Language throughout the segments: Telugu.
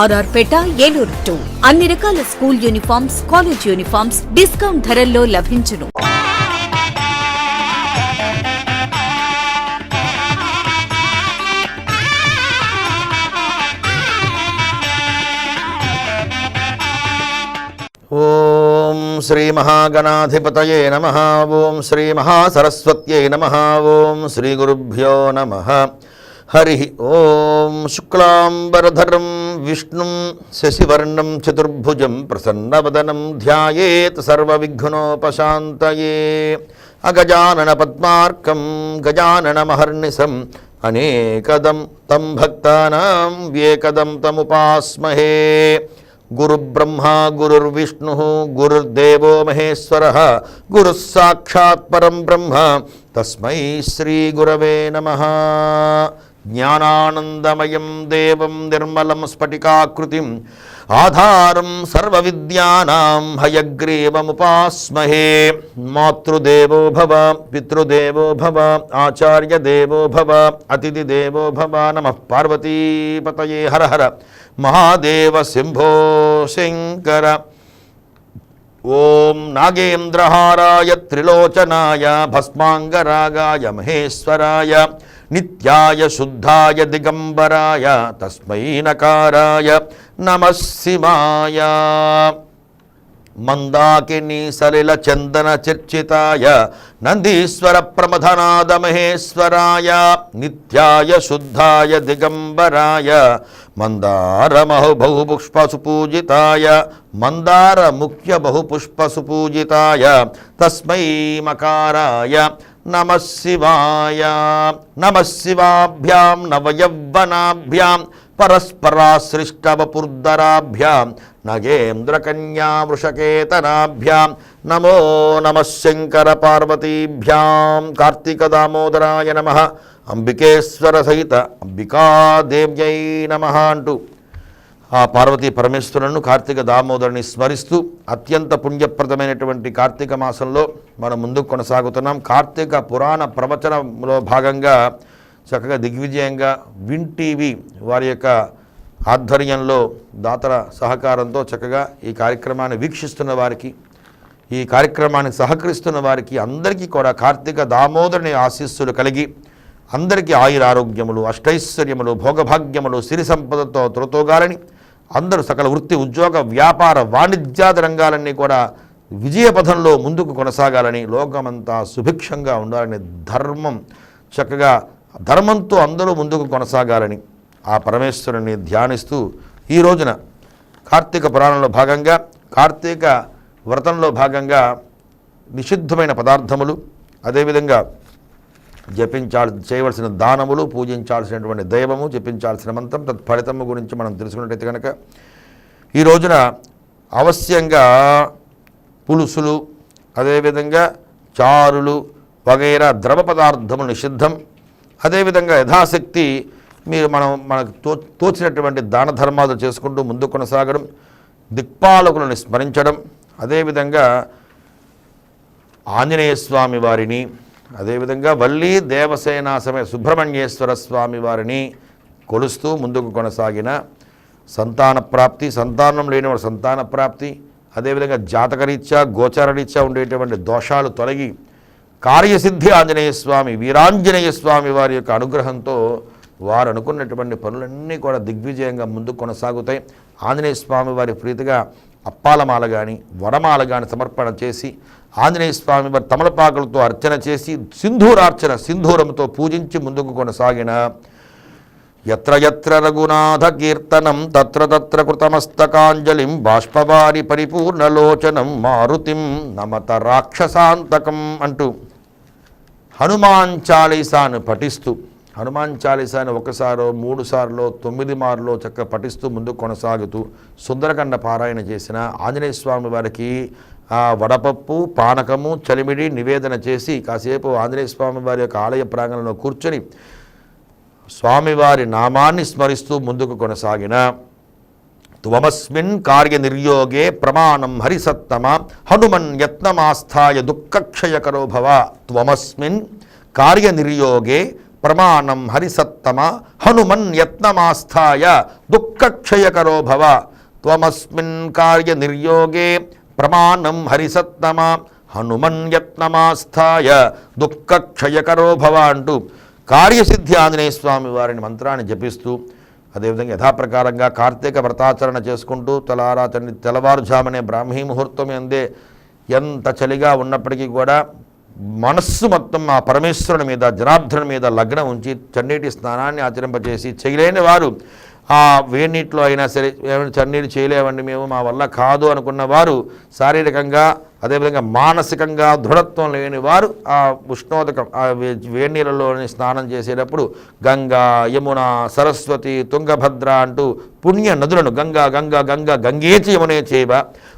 RR Peta Eluru two. అన్ని రకాల school uniforms college uniforms discount ధరల్లో లభించును. ఓం శ్రీ మహాగణాధిపతయే నమ. ఓం శ్రీ మహాసరస్వత్యై నమ. ఓం శ్రీ గురుభ్యో నమ. హరి ఓం శుక్లాంబరధరం విష్ణుం శశివర్ణం చతుర్భుజం ప్రసన్నవదనం ధ్యాయేత్ సర్వవిఘ్నోపశాంతయే. అగజానన పద్మార్కం గజాననమహర్నిశం అనేకదం తం భక్తానాం ఏకదం తముపాస్మహే. గురుబ్రహ్మా గురుర్విష్ణు గురుర్దేవో మహేశ్వర గురుः సాక్షాత్ పరం బ్రహ్మ తస్మై శ్రీగురవే నమ. జ్ఞానానందమయం దేవం నిర్మలం స్ఫటికాకృతిం ఆధారం సర్వవిద్యానాం హయగ్రీవముపాస్మహే. మాతృదేవో భవ పితృదేవో భవ ఆచార్యదేవో భవ అతిథిదేవో భవ నమ పార్వతీపతయే హర హర. మహాదేవ శంభో శంకర. ఓం నాగేంద్రహారాయ త్రిలోచనాయ భస్మాంగరాగాయ మహేశ్వరాయ. నిత్యాయ శుద్ధాయ దిగంబరాయ తస్మై నకారాయ నమ మందాకిని సలిల చందన చర్చితాయ నందీశ్వర ప్రమథనాద మహేశ్వరాయ నిత్యాయ శుద్ధాయ దిగంబరాయ మందార బహుపుష్ప సుపూజితాయ మందార ముఖ్య బహుపుష్ప సుపూజితాయ తస్మై మకారాయ నమ శివాయ నమ శివాభ్యాం నవయవ్వనాభ్యాం పరస్పరాశ్రిష్టవపుర్ధరాభ్యాం నగేంద్రకన్యా వృషకేతనాభ్యాం నమో నమ శంకర పార్వతీభ్యాం కార్తీక దామోదరాయ నమ అంబికేశ్వర సహిత అంబికాదేవ్యై నమ అంటూ ఆ పార్వతీ పరమేశ్వరులను కార్తీక దామోదరుని స్మరిస్తూ అత్యంత పుణ్యప్రదమైనటువంటి కార్తీక మాసంలో మనం ముందుకు కొనసాగుతున్నాం. కార్తీక పురాణ ప్రవచనంలో భాగంగా చక్కగా దిగ్విజయంగా విన్ టీవీ వారి యొక్క ఆధ్వర్యంలో దాతల సహకారంతో చక్కగా ఈ కార్యక్రమాన్ని వీక్షిస్తున్న వారికి ఈ కార్యక్రమానికి సహకరిస్తున్న వారికి అందరికీ కూడా కార్తీక దామోదరుని ఆశీస్సులు కలిగి అందరికీ ఆయురారోగ్యములు అష్టైశ్వర్యములు భోగభాగ్యములు సిరి సంపదతో త్రోతోగాలని అందరూ సకల వృత్తి ఉద్యోగ వ్యాపార వాణిజ్యాది రంగాలన్నీ కూడా విజయపథంలో ముందుకు కొనసాగాలని లోకమంతా సుభిక్షంగా ఉండాలని ధర్మం చక్కగా ధర్మంతో అందరూ ముందుకు కొనసాగాలని ఆ పరమేశ్వరుని ధ్యానిస్తూ ఈ రోజున కార్తీక పురాణంలో భాగంగా కార్తీక వ్రతంలో భాగంగా నిషిద్ధమైన పదార్థములు అదేవిధంగా జపించాల్ చేయవలసిన దానములు పూజించాల్సినటువంటి దైవము జపించాల్సిన మంత్రం తత్ఫలితము గురించి మనం తెలుసుకున్నట్టయితే కనుక ఈ రోజున అవశ్యంగా పులుసులు అదేవిధంగా చారులు వగైరా ద్రవ పదార్థములు నిషిద్ధం. అదేవిధంగా యథాశక్తి మీరు మనం మనకు తో తోచినటువంటి దాన ధర్మాలు చేసుకుంటూ ముందు కొనసాగడం దిక్పాలకులను స్మరించడం అదేవిధంగా ఆంజనేయ స్వామి వారిని అదేవిధంగా వల్లి దేవసేనా సమయ సుబ్రహ్మణ్యేశ్వర స్వామి వారిని కొలుస్తూ ముందుకు కొనసాగిన సంతాన ప్రాప్తి సంతానం లేని వారి సంతాన ప్రాప్తి అదేవిధంగా జాతకరీత్యా గోచారరీత్యా ఉండేటువంటి దోషాలు తొలగి కార్యసిద్ధి ఆంజనేయ స్వామి వీరాంజనేయ స్వామి వారి యొక్క అనుగ్రహంతో వారు అనుకున్నటువంటి పనులన్నీ కూడా దిగ్విజయంగా ముందుకు కొనసాగుతాయి. ఆంజనేయ స్వామి వారి ప్రీతిగా అప్పాలమాల కానీ వరమాల కానీ సమర్పణ చేసి ఆంజనేయ స్వామి వారి తమలపాకులతో అర్చన చేసి సింధూరార్చన సింధూరంతో పూజించి ముందుకు కొనసాగిన ఎత్ర ఎత్ర రఘునాథ కీర్తనం తత్ర తత్ర కృతమస్తకాంజలిం బాష్పవారి పరిపూర్ణలోచనం మారుతిం నమత రాక్షసాంతకం అంటూ హనుమాన్ చాలీసాను పఠిస్తూ హనుమాన్ చాలీసాను ఒకసారో మూడుసార్లో తొమ్మిది మార్లో చక్క పఠిస్తూ ముందుకు కొనసాగుతూ సుందరకండ పారాయణ చేసిన ఆంజనేయ స్వామి వారికి ఆ వడపప్పు పానకము చలిమిడి నివేదన చేసి కాసేపు ఆంజనేయ స్వామి వారి యొక్క ఆలయ ప్రాంగణంలో కూర్చొని స్వామివారి నామాన్ని స్మరిస్తూ ముందుకు కొనసాగిన త్వమస్మిన్ కార్యనిర్యోగే ప్రమాణం హరిసత్తమ హనుమన్ యత్నమాస్థాయ దుఃఖక్షయకరో భవ. త్వమస్మిన్ కార్యనిర్యోగే ప్రమాణం హరిసత్తమ హనుమన్ యత్నమాస్థాయ దుఃఖక్షయకరో భవ. త్వమస్మిన్ కార్యనిర్యోగే ప్రమాణం హరిసత్తమ? హనుమన్యత్నమాస్థాయ దుఃఖక్షయకరో భవ అంటూ కార్యసిద్ధి ఆంజనేయ స్వామి వారిని మంత్రాన్ని జపిస్తూ అదేవిధంగా యథాప్రకారంగా కార్తీక వ్రతాచరణ చేసుకుంటూ తలారా తండ్రి తెల్లవారుజామనే బ్రాహ్మీ ముహూర్తం ఎందే ఎంత చలిగా ఉన్నప్పటికీ కూడా మనస్సు మొత్తం ఆ పరమేశ్వరుని మీద జనార్దనుని మీద లగ్నం ఉంచి చన్నీటి స్నానాన్ని ఆచరింపజేసి చేయలేని వారు ఆ వేడినీటిలో అయినా సరే ఏమైనా చన్నీరు చేయలేవండి మేము మా వల్ల కాదు అనుకున్న వారు శారీరకంగా అదేవిధంగా మానసికంగా దృఢత్వం లేని వారు ఆ ఉష్ణోదకం ఆ వే- వేడి నీళ్ళలోని స్నానం చేసేటప్పుడు గంగా యమున సరస్వతి తుంగభద్ర అంటూ పుణ్య నదులను గంగా గంగా గంగా గంగేచి యమునే చేవ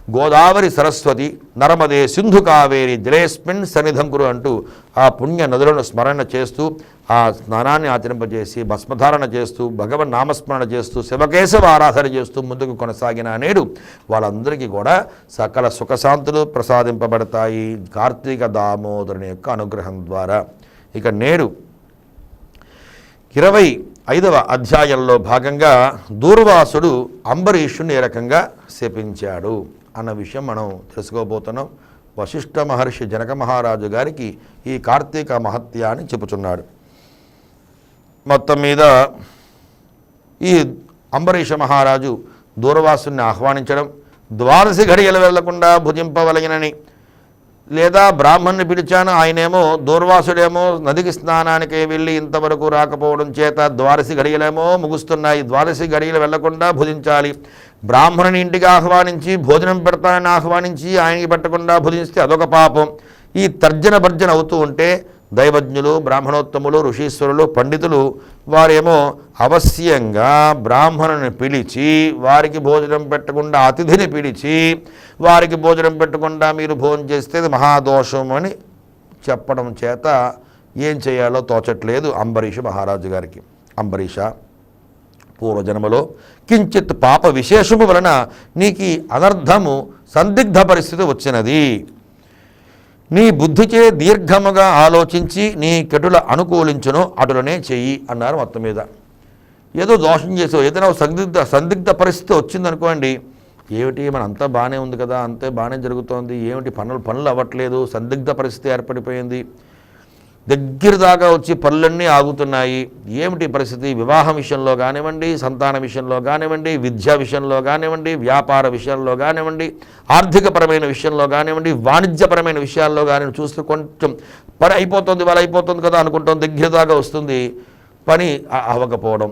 గోదావరి సరస్వతి నర్మదే సింధు కావేరి జలేస్మిన్ సన్నిధంకురు అంటూ ఆ పుణ్య నదులను స్మరణ చేస్తూ ఆ స్నానాన్ని ఆచరింపజేసి భస్మధారణ చేస్తూ భగవన్ నామస్మరణ చేస్తూ శివకేశవ ఆరాధన చేస్తూ ముందుకు కొనసాగిన నేడు వాళ్ళందరికీ కూడా సకల సుఖశాంతులు ప్రసాదింపబడతాయి కార్తీక దామోదరుని యొక్క అనుగ్రహం ద్వారా. ఇక నేడు ఇరవై ఐదవ అధ్యాయంలో భాగంగా దూర్వాసుడు అంబరీషుని ఏ రకంగా శపించాడు అన్న విషయం మనం తెలుసుకోబోతున్నాం. వశిష్ఠ మహర్షి జనక మహారాజు గారికి ఈ కార్తీక మహత్య అని చెబుతున్నాడు. మొత్తం మీద ఈ అంబరీష మహారాజు దూరవాసుని ఆహ్వానించడం ద్వాదశి ఘడియలు వెళ్ళకుండా భుజింపవలగినని లేదా బ్రాహ్మణ్ణి పిలిచాను ఆయనేమో దూర్వాసుడేమో నదికి స్నానానికి వెళ్ళి ఇంతవరకు రాకపోవడం చేత ద్వాదశి గడియలేమో ముగుస్తున్నాయి. ద్వాదశి గడియలు వెళ్ళకుండా భుజించాలి. బ్రాహ్మణుని ఇంటికి ఆహ్వానించి భోజనం పెడతానని ఆహ్వానించి ఆయనకి పెట్టకుండా భుజిస్తే అదొక పాపం. ఈ తర్జన భర్జన అవుతూ ఉంటే దైవజ్ఞులు బ్రాహ్మణోత్తములు ఋషీశ్వరులు పండితులు వారేమో అవశ్యంగా బ్రాహ్మణుని పిలిచి వారికి భోజనం పెట్టకుండా అతిథిని పిలిచి వారికి భోజనం పెట్టకుండా మీరు భోజనం చేస్తే మహాదోషం అని చెప్పడం చేత ఏం చేయాలో తోచట్లేదు అంబరీష మహారాజు గారికి. అంబరీష పూర్వజన్మలో కించిత్ పాప విశేషము వలన నీకు అనర్ధము అనర్థము సందిగ్ధ పరిస్థితి వచ్చినది. నీ బుద్ధిచే దీర్ఘముగా ఆలోచించి నీ కెటుల అనుకూలించును అటులనే చెయ్యి అన్నారు మొత్తం మీద. ఏదో దోషం చేసావు ఏదైనా సందిగ్ధ సందిగ్ధ పరిస్థితి వచ్చిందనుకోండి ఏమిటి మన అంతా బాగానే ఉంది కదా అంతే బాగానే జరుగుతోంది ఏమిటి పనులు పనులు అవ్వట్లేదు సందిగ్ధ పరిస్థితి ఏర్పడిపోయింది దగ్గర దాకా వచ్చి పనులన్నీ ఆగుతున్నాయి. ఏమిటి పరిస్థితి? వివాహం విషయంలో కానివ్వండి సంతాన విషయంలో కానివ్వండి విద్యా విషయంలో కానివ్వండి వ్యాపార విషయంలో కానివ్వండి ఆర్థికపరమైన విషయంలో కానివ్వండి వాణిజ్యపరమైన విషయాల్లో కానివ్వండి చూస్తే కొంచెం పని అయిపోతుంది వాళ్ళు అయిపోతుంది కదా అనుకుంటాం దగ్గర దాకా వస్తుంది. పని అవ్వకపోవడం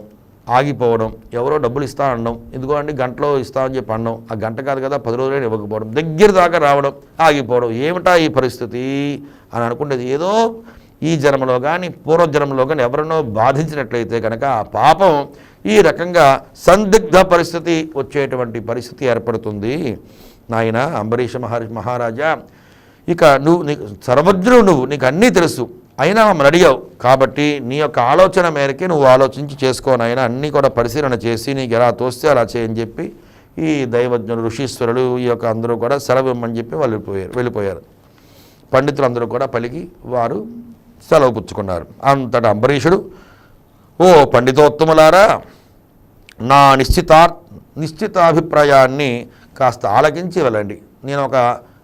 ఆగిపోవడం ఎవరో డబ్బులు ఇస్తా అనడం ఎందుకో అండి గంటలో ఇస్తామని చెప్పి అనడం ఆ గంట కాదు కదా పది రోజులైనా ఇవ్వకపోవడం దగ్గర దాకా రావడం ఆగిపోవడం ఏమిటా ఈ పరిస్థితి? అని అనుకునేది. ఏదో ఈ జన్మలో కానీ పూర్వజన్మలో కానీ ఎవరినో బాధించినట్లయితే కనుక ఆ పాపం ఈ రకంగా సందిగ్ధ పరిస్థితి వచ్చేటువంటి పరిస్థితి ఏర్పడుతుంది. నాయన అంబరీష మహర్షి మహారాజా ఇక నువ్వు నీకు సర్వజ్ఞుడు నువ్వు నీకు అన్నీ తెలుసు. అయినా మమ్మల్ని అడిగావు కాబట్టి నీ యొక్క ఆలోచన మేరకే నువ్వు ఆలోచించి చేసుకోనైనా అన్నీ కూడా పరిశీలన చేసి నీకు ఎలా తోస్తే అలా చేయని చెప్పి ఈ దైవజ్ఞులు ఋషీశ్వరులు ఈ యొక్క అందరూ కూడా సెలవు ఇమ్మని చెప్పి వాళ్ళు వెళ్ళిపోయారు. వెళ్ళిపోయారు. పండితులందరూ కూడా పలికి వారు సెలవు పుచ్చుకున్నారు. అంతటా అంబరీషుడు ఓ పండితోత్తములారా నా నిశ్చితా నిశ్చితాభిప్రాయాన్ని కాస్త ఆలకించి వెళ్ళండి. నేను ఒక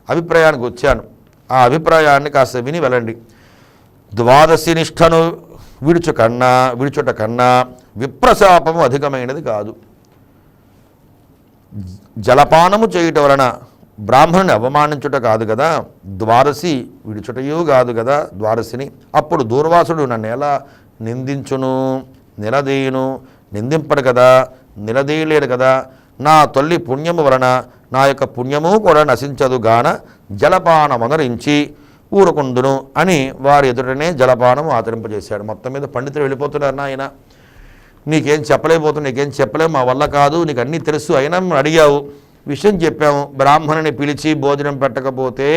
అభిప్రాయానికి వచ్చాను. ఆ అభిప్రాయాన్ని కాస్త విని వెళ్ళండి. ద్వాదశి నిష్ఠను విడుచు కన్నా విడుచుట కన్నా విప్రశాపము అధికమైనది కాదు. జలపానము చేయటం వలన బ్రాహ్మణుని అవమానించుట కాదు కదా ద్వారసి విడుచుటయూ కాదు కదా ద్వారసిని. అప్పుడు దూర్వాసుడు నన్ను ఎలా నిందించును నిలదీయును? నిందింపడు కదా నిలదీయలేడు కదా. నా తొల్లి పుణ్యము వలన నా యొక్క పుణ్యము కూడా నశించదు గాన జలపానమనరించి ఊరుకుందును అని వారి ఎదుటనే జలపానం ఆచరింపజేశాడు. మొత్తం మీద పండితులు వెళ్ళిపోతున్నారు నాయన. నీకేం చెప్పలేకపోతున్నా నీకేం చెప్పలేము మా వల్ల కాదు నీకు అన్నీ తెలుసు అయినా మేము అడిగావు. విషయం చెప్పాము బ్రాహ్మణుని పిలిచి భోజనం పెట్టకపోతే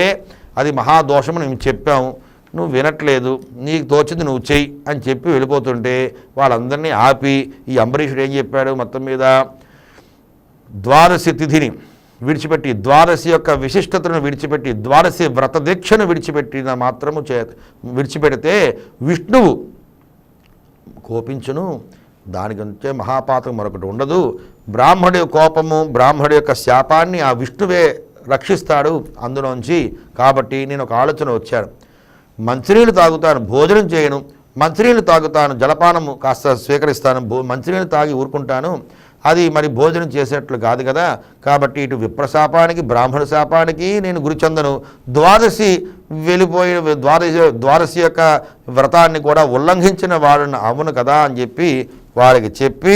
అది మహాదోషం మేము చెప్పాము నువ్వు వినట్లేదు. నీకు తోచింది నువ్వు చెయ్యి అని చెప్పి వెళ్ళిపోతుంటే వాళ్ళందరినీ ఆపి ఈ అంబరీషుడు ఏం చెప్పాడు మొత్తం మీద? ద్వాదశి తిథిని విడిచిపెట్టి ద్వాదశి యొక్క విశిష్టతను విడిచిపెట్టి ద్వాదశి వ్రత దీక్షను విడిచిపెట్టిన మాత్రము చే విడిచిపెడితే విష్ణువు కోపించును. దానికంటే మహాపాతకం మరొకటి ఉండదు. బ్రాహ్మడి కోపము బ్రాహ్మడి యొక్క శాపాన్ని ఆ విష్ణువే రక్షిస్తాడు అందులోంచి. కాబట్టి నేను ఒక ఆలోచన వచ్చాను. మంచినీళ్ళు తాగుతాను భోజనం చేయను. మంచినీళ్ళు తాగుతాను జలపానము కాస్త స్వీకరిస్తాను భో మంచినీళ్ళు తాగి ఊరుకుంటాను. అది మరి భోజనం చేసేట్లు కాదు కదా. కాబట్టి ఇటు విప్రశాపానికి బ్రాహ్మణ శాపానికి నేను గురి చెందను. ద్వాదశి వెళ్ళిపోయిన ద్వాదశి ద్వాదశి యొక్క వ్రతాన్ని కూడా ఉల్లంఘించిన వాడిని అవును కదా అని చెప్పి వారికి చెప్పి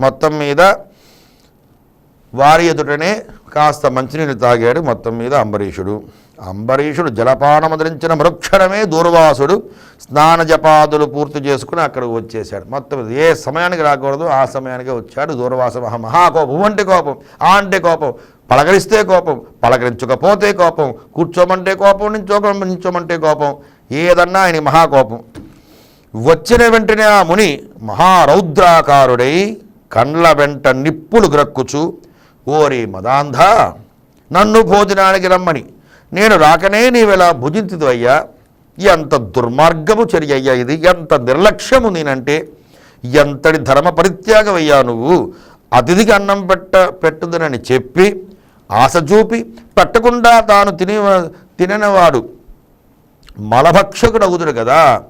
మొత్తం మీద వారి ఎదుటనే కాస్త మంచినీళ్ళు తాగాడు మొత్తం మీద అంబరీషుడు. అంబరీషుడు జలపానముద్రించిన మరుక్షణమే దూర్వాసుడు స్నాన జపాదులు పూర్తి చేసుకుని అక్కడికి వచ్చేసాడు మొత్తం ఏ సమయానికి రాకూడదు ఆ సమయానికే వచ్చాడు దూర్వాస మహా మహాకోపం అంటే కోపం ఆ అంటే కోపం పలకరిస్తే కోపం పలకరించకపోతే కోపం కూర్చోమంటే కోపం నించోక నించోమంటే కోపం ఏదన్నా ఆయన మహాకోపం. వచ్చిన వెంటనే ఆ ముని మహారౌద్రాకారుడై కండ్ల వెంట నిప్పులు గ్రక్కుచు ఓరి మదాంధ నన్ను భోజనానికి రమ్మని. నేను రాకనే నీవెలా భుజించదు అయ్యా? ఎంత దుర్మార్గము చర్యయ్యా ఇది? ఎంత నిర్లక్ష్యము నేనంటే? ఎంతటి ధర్మ పరిత్యాగమయ్యా నువ్వు? అతిథికి అన్నం పెట్ట పెట్టుదనని చెప్పి ఆశ చూపి పెట్టకుండా తాను తినే తిననివాడు. మలభక్షకుడు అగుదుడు కదా?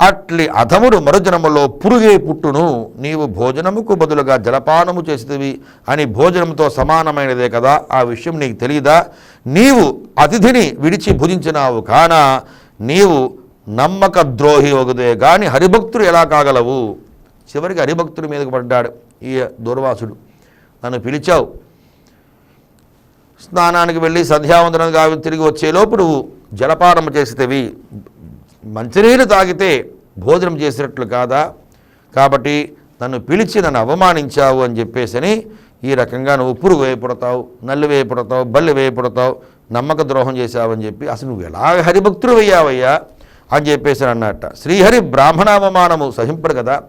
అట్లి అధముడు మరుజనములో పురుగే పుట్టును నీవు భోజనముకు బదులుగా జలపానము చేసేవి అని భోజనంతో సమానమైనదే కదా? ఆ విషయం నీకు తెలియదా? నీవు అతిథిని విడిచి భుజించినావు కాన నీవు నమ్మక ద్రోహి ఒకదే కానీ హరిభక్తుడు ఎలా కాగలవు? చివరికి హరిభక్తుడి మీదకు పడ్డాడు ఈ దూర్వాసుడు. నన్ను పిలిచావు. స్నానానికి వెళ్ళి సంధ్యావందనం కావి తిరిగి వచ్చేలోపు నువ్వు జలపానం చేసేవి మంచినీళ్ళు తాగితే భోజనం చేసినట్లు కాదా? కాబట్టి నన్ను పిలిచి నన్ను అవమానించావు అని చెప్పేసని ఈ రకంగా నువ్వు ఉప్పురు వేయపడతావు నల్లు వేయపడతావు బల్లి వేయపడతావు నమ్మక ద్రోహం చేశావని చెప్పి అసలు నువ్వు ఎలా హరిభక్తులు వేయావయ్యా అని చెప్పేసి అన్నట్ట. శ్రీహరి బ్రాహ్మణావమానము సహింపడు కదా.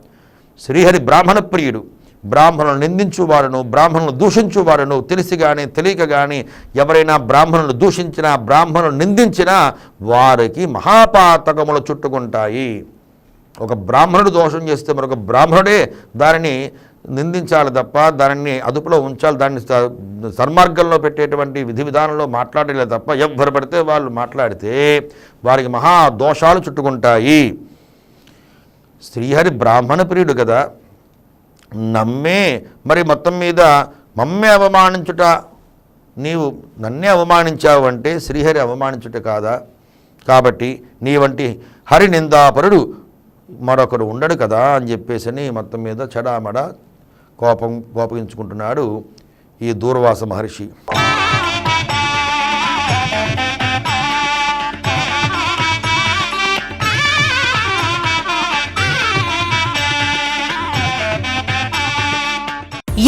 శ్రీహరి బ్రాహ్మణ ప్రియుడు బ్రాహ్మణులు నిందించువారును బ్రాహ్మణులు దూషించువారును తెలిసి కానీ తెలియక కానీ ఎవరైనా బ్రాహ్మణులు దూషించినా బ్రాహ్మణులు నిందించినా వారికి మహాపాతకములు చుట్టుకుంటాయి. ఒక బ్రాహ్మణుడు దోషం చేస్తే మరొక బ్రాహ్మణుడే దానిని నిందించాలి తప్ప దానిని అదుపులో ఉంచాలి దాన్ని సన్మార్గంలో పెట్టేటువంటి విధి విధానంలో మాట్లాడలేదు తప్ప ఎవ్వరు పడితే వాళ్ళు మాట్లాడితే వారికి మహా దోషాలు చుట్టుకుంటాయి. శ్రీహరి బ్రాహ్మణ ప్రియుడు కదా నమ్మే మరి మొత్తం మీద మమ్మే అవమానించుట నీవు నన్నే అవమానించావు అంటే శ్రీహరి అవమానించుట కాదా? కాబట్టి నీ వంటి హరి నిందాపరుడు మరొకరు ఉండడు కదా అని చెప్పేసి మొత్తం మీద చెడామడ కోపం కోపగించుకుంటున్నాడు ఈ దూర్వాస మహర్షి.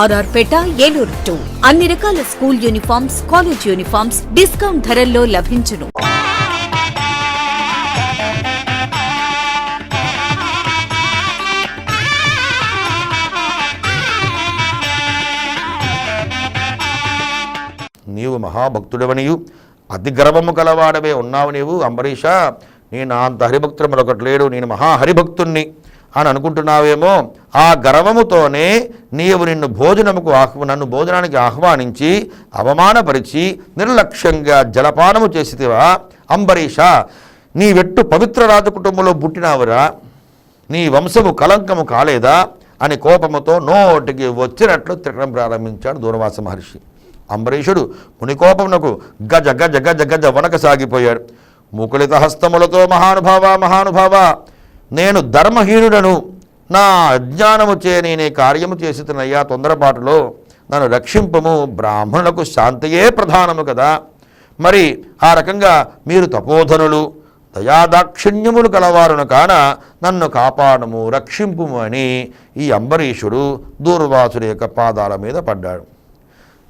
RR Peta Eluru two. అన్ని రకాల school uniforms college uniforms discount ధరల్లో లభించును. నీవు మహాభక్తుడవనియు అతి గర్వము కలవాడవే ఉన్నావు నీవు అంబరీష. నేను అంత హరిభక్తుడు మరొకటి లేడు నేను మహాహరిభక్తుణ్ణి. అని అనుకుంటున్నావేమో ఆ గర్వముతోనే నీవు నిన్ను భోజనముకు ఆహ్వ నన్ను భోజనానికి ఆహ్వానించి అవమానపరిచి నిర్లక్ష్యంగా జలపానము చేసితివా? అంబరీష నీ వెట్టు పవిత్ర రాజ కుటుంబంలో పుట్టినావురా? నీ వంశము కలంకము కాలేదా? అని కోపముతో నోటికి వచ్చినట్లు తిరగడం ప్రారంభించాడు దూర్వాస మహర్షి. అంబరీషుడు మునికోపమునకు గజ గజ గజ గజ వనక సాగిపోయాడు. ముకులిత హస్తములతో మహానుభావ మహానుభావ నేను ధర్మహీనుడను నా అజ్ఞానము చే నేనే కార్యము చేసినయ్యా తొందరపాటులో నన్ను రక్షింపము బ్రాహ్మణులకు శాంతియే ప్రధానము కదా. మరి ఆ రకంగా మీరు తపోధనులు దయాదాక్షిణ్యములు కలవారును కాన నన్ను కాపాడము రక్షింపుము అని ఈ అంబరీషుడు దూర్వాసుడి యొక్క పాదాల మీద పడ్డాడు.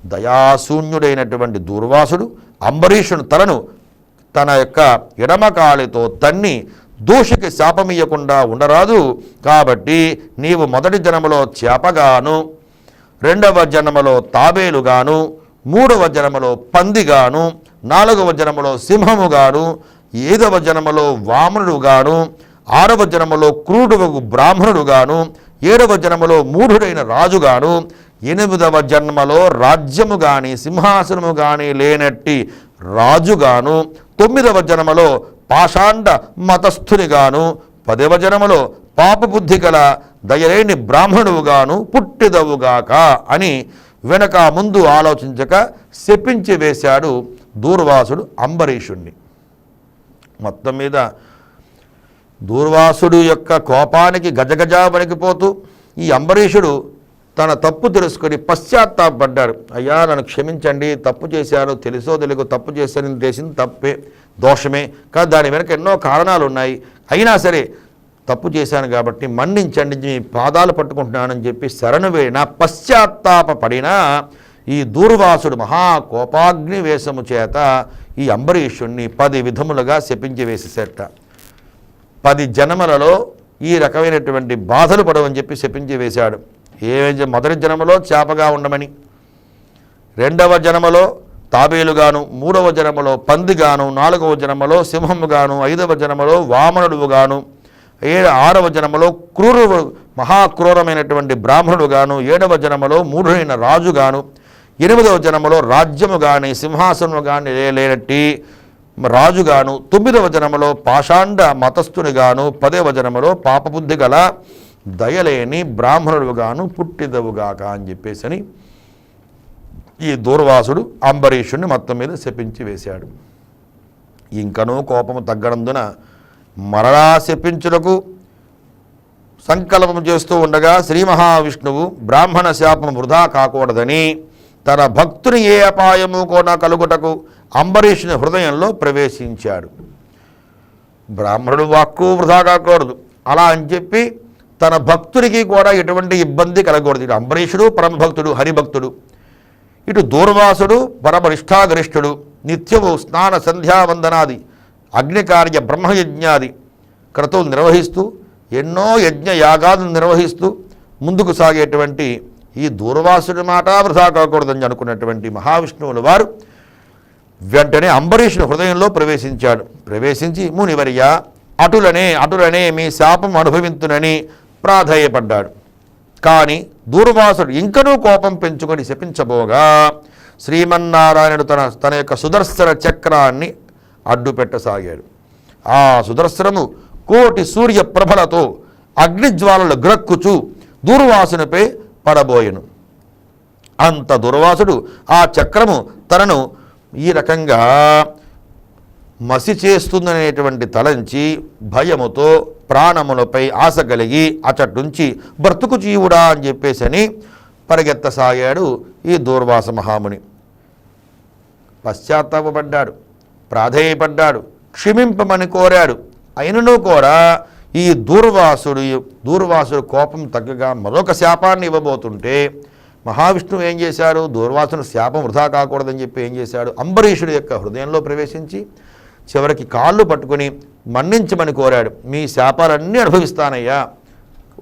దయాశూన్యుడైనటువంటి దూర్వాసుడు అంబరీషుని తలను తన యొక్క ఎడమకాలితో తన్ని దూషికి శాపమియ్యకుండా ఉండరాదు. కాబట్టి నీవు మొదటి జన్మలో చేపగాను రెండవ జన్మలో తాబేలుగాను మూడవ జన్మలో పందిగాను నాలుగవ జన్మలో సింహముగాను ఐదవ జన్మలో వామనుడుగాను ఆరవ జన్మలో క్రూడువగు బ్రాహ్మణుడుగాను ఏడవ జన్మలో మూఢుడైన రాజుగాను ఎనిమిదవ జన్మలో రాజ్యము గాని సింహాసనము గాని లేనట్టి రాజుగాను తొమ్మిదవ జన్మలో పాషాండ మతస్థునిగాను పదవజనములో పాపబుద్ధి గల దయలేని బ్రాహ్మణువుగాను పుట్టిదవుగాక అని వెనక ముందు ఆలోచించక శపించి వేశాడు దూర్వాసుడు అంబరీషుణ్ణి. మొత్తం మీద దూర్వాసుడు యొక్క కోపానికి గజగజ వణికిపోతూ ఈ అంబరీషుడు తన తప్పు తెలుసుకొని పశ్చాత్తాపడ్డాడు. అయ్యా నన్ను క్షమించండి. తప్పు చేశాను. తెలుసో తెలుగు తప్పు చేశాను. చేసింది తప్పే దోషమే. కానీ దాని వెనక ఎన్నో కారణాలు ఉన్నాయి అయినా సరే తప్పు చేశాను కాబట్టి మన్నించండి. మీ పాదాలు పట్టుకుంటున్నానని చెప్పి శరణు వేడినా పశ్చాత్తాప ఈ దూర్వాసుడు మహాకోపాగ్ని వేషము చేత ఈ అంబరీషుణ్ణి పది విధములుగా శపించి వేసేసేట. పది జన్మలలో ఈ రకమైనటువంటి బాధలు పడవని చెప్పి శపించి వేశాడు. ఏ జ- మొదటి జన్మలో చేపగా ఉండమని. రెండవ జన్మలో తాబేలుగాను మూడవ జన్మలో పందిగాను నాలుగవ జన్మలో సింహముగాను ఐదవ జన్మలో వామనుడుగాను ఏడు ఆరవ జన్మలో క్రూరు మహాక్రూరమైనటువంటి బ్రాహ్మణుడుగాను ఏడవ జన్మలో మూఢుడైన రాజుగాను ఎనిమిదవ జన్మలో రాజ్యము కానీ సింహాసనము కానీ లేనట్టి రాజుగాను తొమ్మిదవ జన్మలో పాషాండ మతస్థునిగాను పదవ జన్మలో పాపబుద్ధి గల దయలేని బ్రాహ్మణుడుగాను పుట్టిదవుగాక అని చెప్పేసని ఈ దూర్వాసుడు అంబరీషుణ్ణి మొత్తం మీద శపించి వేశాడు. ఇంకనూ కోపము తగ్గడందున మరలా శపించుటకు సంకల్పం చేస్తూ ఉండగా శ్రీ మహావిష్ణువు బ్రాహ్మణ శాపం వృధా కాకూడదని తన భక్తుని ఏ అపాయము కూడా కలుగుటకు అంబరీషుని హృదయంలో ప్రవేశించాడు. బ్రాహ్మణుడు వాక్కు వృధా కాకూడదు. అలా అని చెప్పి తన భక్తుడికి కూడా ఎటువంటి ఇబ్బంది కలగకూడదు. ఇటు అంబరీషుడు పరమభక్తుడు హరిభక్తుడు. ఇటు దూర్వాసుడు పరమనిష్టాగరిష్ఠుడు. నిత్యము స్నాన సంధ్యావందనాది అగ్నికార్య బ్రహ్మయజ్ఞాది క్రతువులు నిర్వహిస్తూ ఎన్నో యజ్ఞ యాగాదులు నిర్వహిస్తూ ముందుకు సాగేటువంటి ఈ దూర్వాసుడి మాట వృధా కాకూడదని అనుకున్నటువంటి మహావిష్ణువుల వారు వెంటనే అంబరీషుని హృదయంలో ప్రవేశించాడు. ప్రవేశించి మునివర్య అటులనే అటులనే మీ శాపం అనుభవింతునని ప్రాధేయపడ్డాడు. కానీ దూర్వాసుడు ఇంకనూ కోపం పెంచుకొని శపించబోగా శ్రీమన్నారాయణుడు తన తన యొక్క సుదర్శన చక్రాన్ని అడ్డుపెట్టసాగాడు. ఆ సుదర్శనము కోటి సూర్య ప్రభలతో అగ్నిజ్వాలలు గ్రక్కుచు దూర్వాసునిపై పడబోయెను. అంత దుర్వాసుడు ఆ చక్రము తనను ఈ రకంగా మసి చేస్తుందనేటువంటి తలంచి భయముతో ప్రాణములపై ఆశ కలిగి అచటి బ్రతుకు జీవుడా అని చెప్పేసి అని పరిగెత్తసాగాడు ఈ దూర్వాస మహాముని. పశ్చాత్తాపడ్డాడు ప్రాధేయపడ్డాడు క్షమింపమని కోరాడు. అయినను కూడా ఈ దూర్వాసుడు దూర్వాసుడు కోపం తగ్గగా మరొక శాపాన్ని ఇవ్వబోతుంటే మహావిష్ణువు ఏం చేశాడు? దూర్వాసును శాపం వృధా కాకూడదని చెప్పి ఏం చేశాడు? అంబరీషుడి యొక్క హృదయంలో ప్రవేశించి చివరికి కాళ్ళు పట్టుకొని మన్నించమని కోరాడు. మీ శాపాలన్నీ అనుభవిస్తానయ్యా.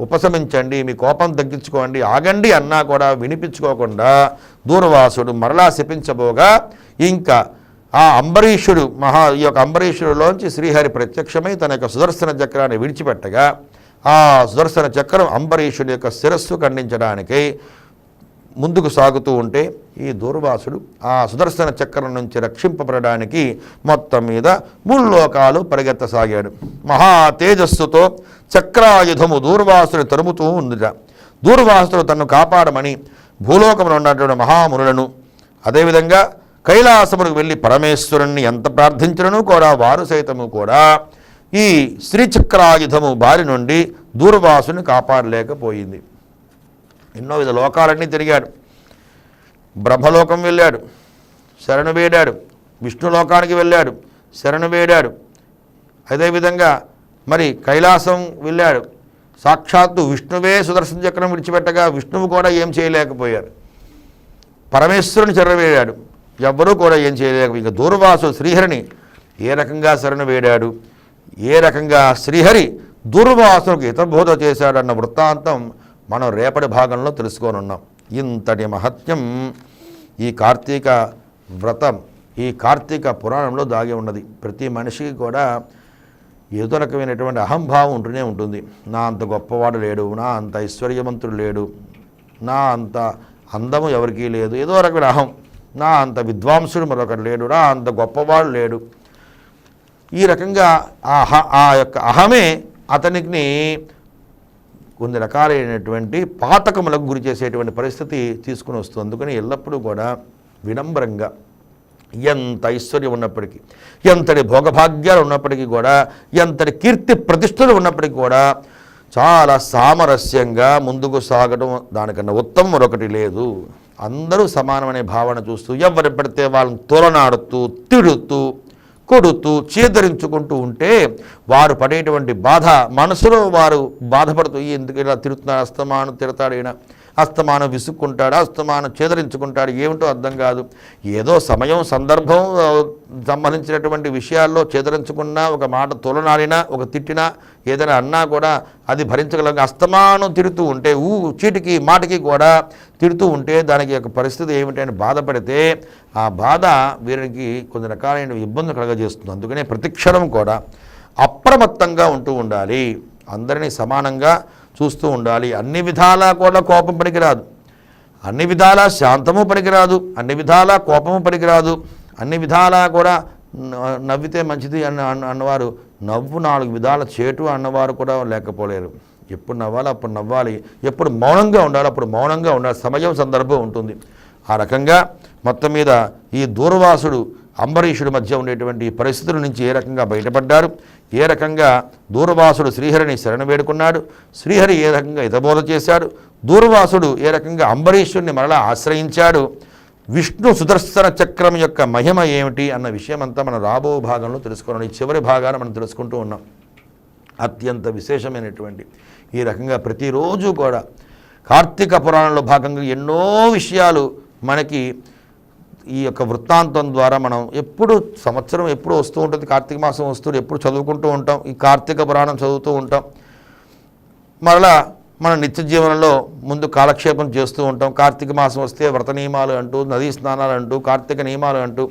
ఉపశమించండి మీ కోపం తగ్గించుకోండి ఆగండి అన్నా కూడా వినిపించుకోకుండా దూర్వాసుడు మరలా శపించబోగా ఇంకా ఆ అంబరీషుడు మహా ఈ యొక్క అంబరీషుడిలోంచి శ్రీహరి ప్రత్యక్షమై తన యొక్క సుదర్శన చక్రాన్ని విడిచిపెట్టగా ఆ సుదర్శన చక్రం అంబరీషుడి యొక్క శిరస్సు ఖండించడానికి ముందుకు సాగుతూ ఉంటే ఈ దూర్వాసుడు ఆ సుదర్శన చక్రం నుంచి రక్షింపబడడానికి మొత్తం మీద ముల్లోకాలు పరిగెత్తసాగాడు. మహా తేజస్సుతో చక్రాయుధము దూర్వాసుని తరుముతూ ఉందిట. దూర్వాసుడు తన్ను కాపాడమని భూలోకంలో ఉన్నటువంటి మహామునులను అదేవిధంగా కైలాసమునికి వెళ్ళి పరమేశ్వరుణ్ణి ఎంత ప్రార్థించడను కూడా వారు సైతము కూడా ఈ శ్రీచక్రాయుధము బారి నుండి దూర్వాసుని కాపాడలేకపోయింది. ఎన్నో విధ లోకాలన్నీ తిరిగాడు. బ్రహ్మలోకం వెళ్ళాడు. శరణు వేడాడు. విష్ణులోకానికి వెళ్ళాడు. శరణు వేడాడు. అదేవిధంగా మరి కైలాసం వెళ్ళాడు. సాక్షాత్తు విష్ణువే సుదర్శన చక్రం విడిచిపెట్టగా విష్ణువు కూడా ఏం చేయలేకపోయారు పరమేశ్వరుని చెరవేడాడు ఎవ్వరూ కూడా ఏం చేయలేక ఇక దూర్వాసు శ్రీహరిని ఏ రకంగా శరణు వేడాడు? ఏ రకంగా శ్రీహరి దూర్వాసులకు హితబోధ చేశాడన్న వృత్తాంతం మనం రేపటి భాగంలో తెలుసుకోనున్నాం ఇంతటి మహత్యం ఈ కార్తీక వ్రతం ఈ కార్తీక పురాణంలో దాగి ఉన్నది. ప్రతి మనిషికి కూడా ఏదో రకమైనటువంటి అహంభావం ఉంటూనే ఉంటుంది. నా అంత గొప్పవాడు లేడు నా అంత ఐశ్వర్యవంతుడు లేడు నా అంత అందము ఎవరికీ లేదు ఏదో రకమైన అహం. నా అంత విద్వాంసుడు మరొకరు లేడు నా అంత గొప్పవాడు లేడు. ఈ రకంగా ఆ ఆ యొక్క అహమే అతనికి కొన్ని రకాలైనటువంటి పాతకములకు గురి చేసేటువంటి పరిస్థితి తీసుకుని వస్తుంది. అందుకని ఎల్లప్పుడూ కూడా వినమ్రంగా ఎంత ఐశ్వర్యం ఉన్నప్పటికీ ఎంతటి భోగభాగ్యాలు ఉన్నప్పటికీ కూడా ఎంతటి కీర్తి ప్రతిష్టలు ఉన్నప్పటికీ కూడా చాలా సామరస్యంగా ముందుకు సాగడం దానికన్నా ఉత్తమం మరొకటి లేదు. అందరూ సమానమనే భావన చూస్తూ ఎవరు పెడితే వాళ్ళని తోలనాడుతూ తిడుతూ కొడుతూ చేదరించుకుంటూ ఉంటే వారు పడేటువంటి బాధ మనసులో వారు బాధపడుతూ ఎందుకు ఇలా తిడుతున్నారు అస్తమాను తిడతాడు ఈయన. అస్తమానం విసుక్కుంటాడు అస్తమానం చేదరించుకుంటాడు ఏమిటో అర్థం కాదు. ఏదో సమయం సందర్భం సంబంధించినటువంటి విషయాల్లో చేదరించుకున్నా ఒక మాట తొలనాడినా ఒక తిట్టినా ఏదైనా అన్నా కూడా అది భరించగలం. అస్తమానం తిడుతూ ఉంటే ఊ చీటికి మాటకి కూడా తిడుతూ ఉంటే దానికి యొక్క పరిస్థితి ఏమిటని బాధపడితే ఆ బాధ వీరికి కొన్ని రకాలైన ఇబ్బందులు కలగజేస్తుంది. అందుకనే ప్రతిక్షణం కూడా అప్రమత్తంగా ఉంటూ ఉండాలి. అందరినీ సమానంగా చూస్తూ ఉండాలి. అన్ని విధాలా కూడా కోపం పనికిరాదు. అన్ని విధాలా శాంతము పనికిరాదు. అన్ని విధాలా కోపము పనికిరాదు. అన్ని విధాలా కూడా నవ్వితే మంచిది అన్న- అన్నవారు నవ్వు నాలుగు విధాల చేటు అన్నవారు కూడా లేకపోలేరు. ఎప్పుడు నవ్వాలి అప్పుడు నవ్వాలి. ఎప్పుడు మౌనంగా ఉండాలి అప్పుడు మౌనంగా ఉండాలి. సమయం సందర్భం ఉంటుంది. ఆ రకంగా మొత్తం మీద ఈ దూర్వాసుడు అంబరీషుడి మధ్య ఉండేటువంటి పరిస్థితుల నుంచి ఏ రకంగా బయటపడ్డారు ఏ రకంగా దూర్వాసుడు శ్రీహరిని శరణ వేడుకున్నాడు? శ్రీహరి ఏ రకంగా హితబోధ చేశాడు? దూర్వాసుడు ఏ రకంగా అంబరీషుడిని మరలా ఆశ్రయించాడు? విష్ణు సుదర్శన చక్రం యొక్క మహిమ ఏమిటి అన్న విషయం అంతా మనం రాబో భాగంలో తెలుసుకున్నాం. ఈ చివరి భాగాన్ని మనం తెలుసుకుంటూ ఉన్నాం. అత్యంత విశేషమైనటువంటి ఈ రకంగా ప్రతిరోజు కూడా కార్తీక పురాణంలో భాగంగా ఎన్నో విషయాలు మనకి ఈ యొక్క వృత్తాంతం ద్వారా మనం ఎప్పుడు సంవత్సరం ఎప్పుడు వస్తూ ఉంటుంది కార్తీక మాసం వస్తుంది ఎప్పుడు చదువుకుంటూ ఉంటాం ఈ కార్తీక పురాణం చదువుతూ ఉంటాం. మరలా మన నిత్య జీవనంలో ముందు కాలక్షేపం చేస్తూ ఉంటాం. కార్తీక మాసం వస్తే వ్రత నియమాలు అంటూ నదీ స్నానాలు అంటూ కార్తీక నియమాలు అంటూ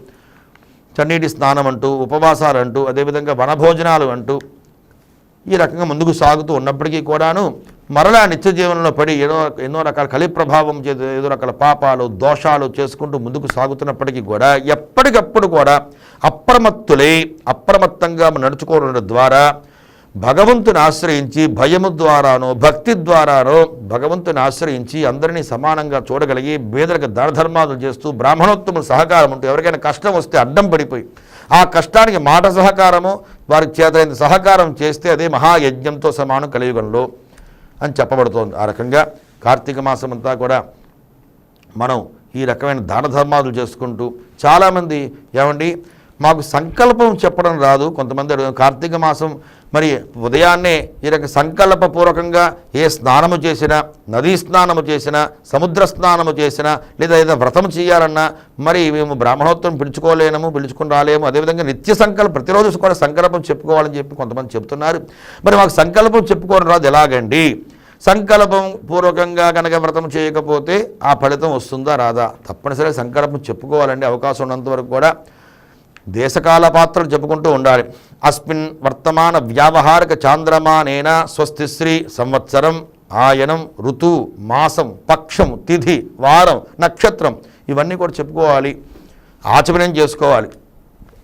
చన్నీటి స్నానం అంటూ ఉపవాసాలు అంటూ అదేవిధంగా వనభోజనాలు అంటూ ఈ రకంగా ముందుకు సాగుతూ ఉన్నప్పటికీ కూడాను మరలా నిత్య జీవనంలో పడి ఏదో ఎన్నో రకాల కలి ప్రభావం చేత ఏదో రకాల పాపాలు దోషాలు చేసుకుంటూ ముందుకు సాగుతున్నప్పటికీ కూడా ఎప్పటికప్పుడు కూడా అప్రమత్తులై అప్రమత్తంగా నడుచుకోవడం ద్వారా భగవంతుని ఆశ్రయించి భయము ద్వారానో భక్తి ద్వారానో భగవంతుని ఆశ్రయించి అందరినీ సమానంగా చూడగలిగి బేదలకు దానధర్మాలు చేస్తూ బ్రాహ్మణోత్తములు సహకారం ఉంటూ ఎవరికైనా కష్టం వస్తే అడ్డం పడిపోయి ఆ కష్టానికి మాట సహకారము వారికి చేతైన సహకారం చేస్తే అదే మహాయజ్ఞంతో సమానం కలియుగంలో అని చెప్పబడుతోంది. ఆ రకంగా కార్తీక మాసం అంతా కూడా మనం ఈ రకమైన దాన ధర్మాలు చేసుకుంటూ చాలామంది ఏమండి మాకు సంకల్పం చెప్పడం రాదు. కొంతమంది కార్తీక మాసం మరి ఉదయాన్నే ఈ రక సంకల్పపూర్వకంగా ఏ స్నానము చేసినా నదీ స్నానము చేసినా సముద్ర స్నానము చేసినా లేదా ఏదైనా వ్రతం చేయాలన్నా మరి మేము బ్రాహ్మణోత్వం పిలుచుకోలేము పిలుచుకుని రాలేము. అదేవిధంగా నిత్య సంకల్పం ప్రతిరోజు కూడా సంకల్పం చెప్పుకోవాలని చెప్పి కొంతమంది చెప్తున్నారు. మరి మాకు సంకల్పం చెప్పుకోవడం రాదు. ఎలాగండి? సంకల్పం పూర్వకంగా కనుక వ్రతం చేయకపోతే ఆ ఫలితం వస్తుందా రాదా? తప్పనిసరిగా సంకల్పం చెప్పుకోవాలండి. అవకాశం ఉన్నంత వరకు కూడా దేశకాల పాత్రలు చెప్పుకుంటూ ఉండాలి. అస్మిన్ వర్తమాన వ్యావహారిక చాంద్రమానేన స్వస్తిశ్రీ సంవత్సరం ఆయనం ఋతు మాసం పక్షం తిథి వారం నక్షత్రం ఇవన్నీ కూడా చెప్పుకోవాలి. ఆచమనం చేసుకోవాలి.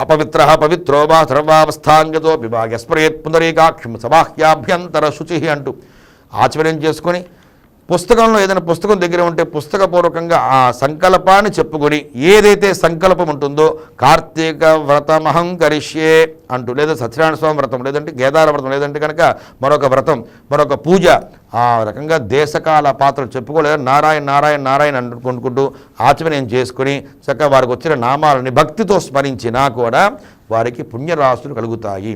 అపవిత్ర పవిత్రో వా సర్వావస్థాంగతో విభాగ్యస్మరేత్ పునరీకాక్షం సబాహ్యాభ్యంతర శుచి అంటూ ఆచమనం చేసుకొని పుస్తకంలో ఏదైనా పుస్తకం దగ్గర ఉంటే పుస్తకపూర్వకంగా ఆ సంకల్పాన్ని చెప్పుకొని ఏదైతే సంకల్పం ఉంటుందో కార్తీక వ్రతమహం కరిష్యే అంటూ లేదా సత్యనారాయణ స్వామి వ్రతం లేదంటే గేదార వ్రతం లేదంటే కనుక మరొక వ్రతం మరొక పూజ ఆ రకంగా దేశకాల పాత్రలు చెప్పుకోలేదు? నారాయణ నారాయణ నారాయణ అనుకుంటూ ఆచమనం చేసుకుని చక్కగా వారికి వచ్చిన నామాలని భక్తితో స్మరించినా కూడా వారికి పుణ్యరాశులు కలుగుతాయి.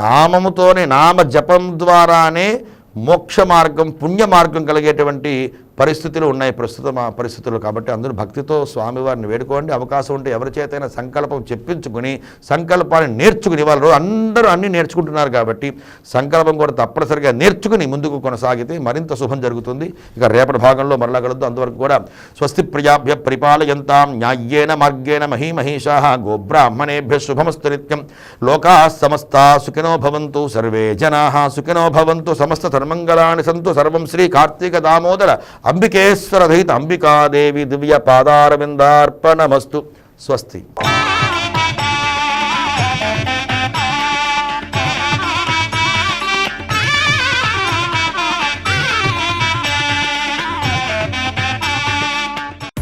నామముతోనే నామ జపం ద్వారానే మోక్ష మార్గం పుణ్య మార్గం కలిగేటువంటి పరిస్థితులు ఉన్నాయి ప్రస్తుతం ఆ పరిస్థితులు కాబట్టి అందరూ భక్తితో స్వామివారిని వేడుకోండి. అవకాశం ఉంటే ఎవరి చేతైనా సంకల్పం చెప్పించుకుని సంకల్పాన్ని నేర్చుకుని వాళ్ళు అందరూ అన్నీ నేర్చుకుంటున్నారు కాబట్టి సంకల్పం కూడా తప్పనిసరిగా నేర్చుకుని ముందుకు కొనసాగితే మరింత శుభం జరుగుతుంది. ఇక రేపటి భాగంలో మరలా కలుద్దాం. అందువరకు కూడా స్వస్తి ప్రజాభ్య పరిపాలయంతాం. న్యాయ్యేన మార్గేణ మహీమహీషా గోబ్రాహ్మణేభ్య శుభమస్తు నిత్యం. లోకా సమస్తా సుఖినో భవంతు. సర్వే జనా సుఖినో భవంతు. సమస్త ధర్మంగళాన్ని సంతు. సర్వం శ్రీ కార్తీక దామోదర అంబికేశ్వర దహిత అంబికాదేవి దివ్య పాదారవిందార్పణమస్తు. స్వస్తి.